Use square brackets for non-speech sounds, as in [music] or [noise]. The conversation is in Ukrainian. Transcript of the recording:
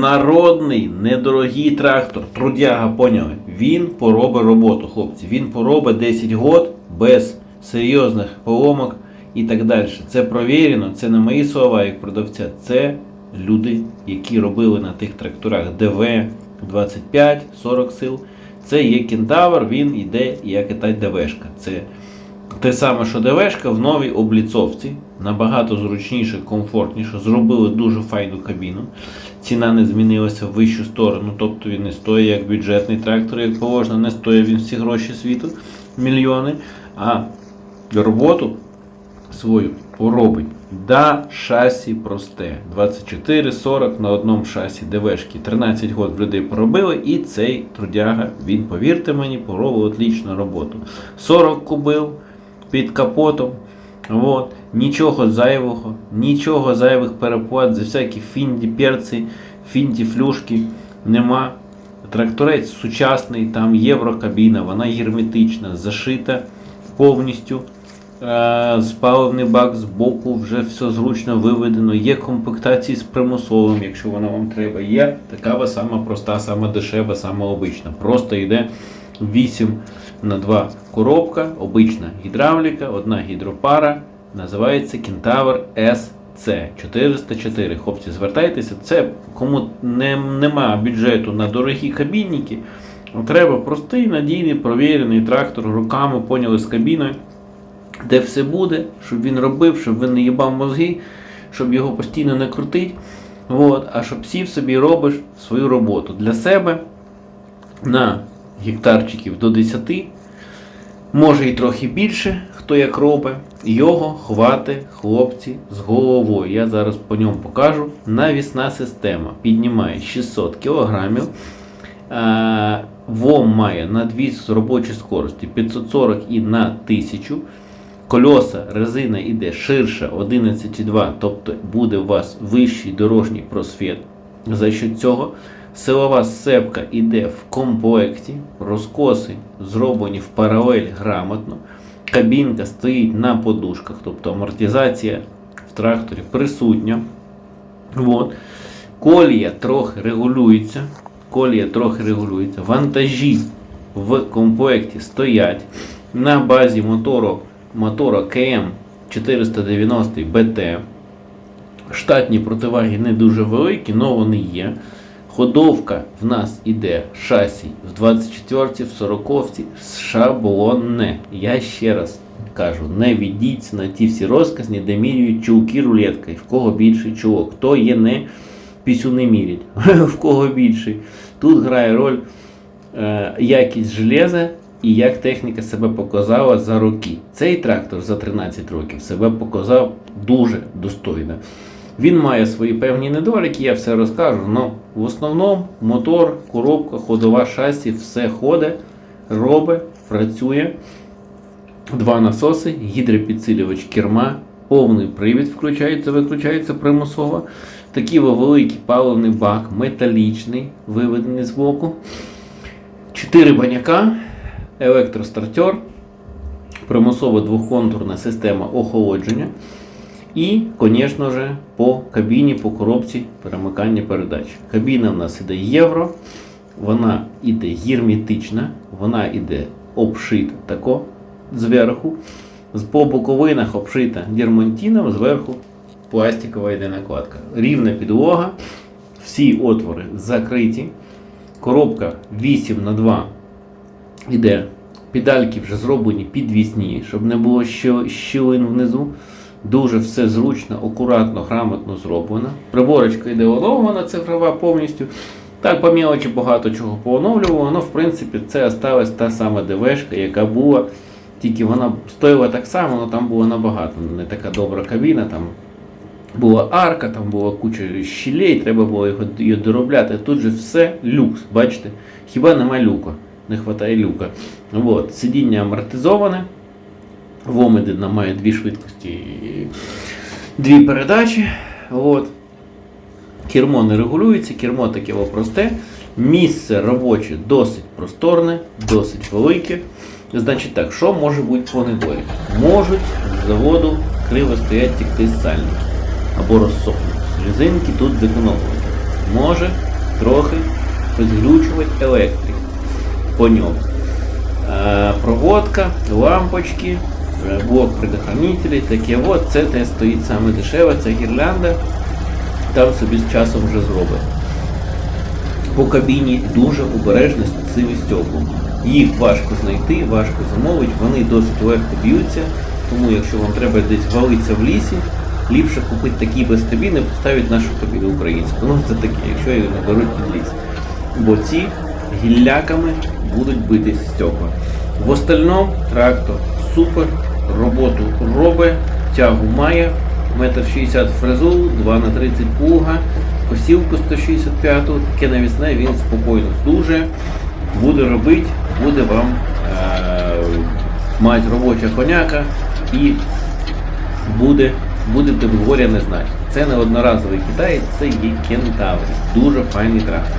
народний, недорогий трактор, трудяга, поняли? Він поробить роботу, хлопці. Він поробить 10 год без серйозних поломок і так далі. Це провірено, це не мої слова як продавця, це люди, які робили на тих тракторах ДВ 25-40 сил. Це є кентавр, він йде як і та ДВшка. Це те саме, що ДВшка в новій обліцовці. Набагато зручніше, комфортніше. Зробили дуже файну кабіну. Ціна не змінилася в вищу сторону, тобто він не стоїть як бюджетний трактор, як положено, не стоїть він всі гроші світу, мільйони. А роботу свою поробить. Да, шасі просте. 24-40 на одному шасі ДВшки. 13 год людей поробили, і цей трудяга, він, повірте мені, поробив отлічну роботу. 40 кубил під капотом. От. Нічого зайвого, нічого зайвих переплат, за всякі фінді перці, фінді флюшки нема. Тракторець сучасний, там єврокабіна, вона герметична, зашита повністю. Е, Спаливний бак з боку, вже все зручно виведено. Є комплектації з примусовим, якщо вона вам треба. Є така сама проста, сама дешева, сама обична. Просто йде 8 на 2 коробка, обична гідравліка, одна гідропара. Називається Кентавр SC 404. Хлопці, звертайтеся. Це кому не, нема бюджету на дорогі кабінники. Треба простий, надійний, провірений трактор руками, поняли з кабіною де все буде, щоб він робив, щоб він не їбав мозги, щоб його постійно не крутить. От, а щоб сів собі робиш свою роботу для себе на гектарчиків до 10, може і трохи більше, хто як робить, його хвати хлопці з головою. Я зараз по ньому покажу. Навісна система піднімає 600 кг. Е, ВОМ має надвіс робочої скорості 540 і на 1000 Кольоса, резина йде ширша 11,2, тобто буде у вас вищий дорожній просвіт. За що цього силова сцепка йде в комплекті, розкоси зроблені в паралель грамотно. Кабінка стоїть на подушках, тобто амортизація в тракторі присутня. От. Колія трохи регулюється. Колія трохи регулюється. Вантажі в комплекті стоять на базі мотору мотора КМ 490 БТ. Штатні противаги не дуже великі, але вони є. Ходовка в нас іде шасі в 24-ці, в 40-ці шаблонне. Я ще раз кажу, не відійдіться на ті всі розказні, де міряють чулки рулеткою, в кого більший чулок. Хто є не пісюни мірять, [laughs] в кого більший. Тут грає роль е, якість железа і як техніка себе показала за роки. Цей трактор за 13 років себе показав дуже достойно. Він має свої певні недоліки, я все розкажу. але в основному мотор, коробка, ходова шасі, все ходить, робить, працює. Два насоси, гідропідсилювач керма, повний привід включається, виключається примусово. Такий великий паливний бак, металічний, виведений з боку. Чотири баняка електростартер, примусова двохконтурна система охолодження. І, звісно ж, по кабіні, по коробці перемикання передач. Кабіна в нас іде євро, вона іде герметична, вона іде обшита тако зверху. По боковинах обшита дермантином, зверху пластикова йде накладка. Рівна підлога, всі отвори закриті. Коробка 8 на 2 іде. Педальки вже зроблені підвісні, щоб не було щілин внизу. Дуже все зручно, акуратно, грамотно зроблено. Приборочка йде цифрова повністю. Так, по мелочі багато чого пооновлювало, але в принципі це осталась та сама ДВшка, яка була. Тільки вона стоїла так само, але там була набагато не така добра кабіна. Там була арка, там була куча щілей, треба було його, її доробляти. Тут же все люкс, бачите? Хіба нема люка? не вистачає люка. От, Сидіння амортизоване. Вомедина має дві швидкості дві передачі. От. Кермо не регулюється, кермо таке просте. Місце робоче досить просторне, досить велике. Значить так, що може бути по недолі? Можуть з заводу криво стоять тікти сальники або розсохнути. Резинки тут зекономлені. може трохи підглючувати електрик по ньому. Е, проводка, лампочки, блок предохранителей, таке от, це те стоїть саме дешево, ця гірлянда, там собі з часом вже зробить. По кабіні дуже обережно з цими стеклами. Їх важко знайти, важко замовити, вони досить легко б'ються, тому якщо вам треба десь валитися в лісі, ліпше купити такі без кабіни, поставити нашу кабіну українську. Ну це таке, якщо її не беруть під ліс. Бо ці гілляками будуть бити стекла. В остальному трактор супер, роботу робить, тягу має, метр 60 фрезу, 2 на 30 плуга, косівку 165, таке навісне він спокійно здужує, буде робити, буде вам е- мати робоча коняка і буде, в горя не знати. Це не одноразовий китаєць, це є кентавр. Дуже файний трактор.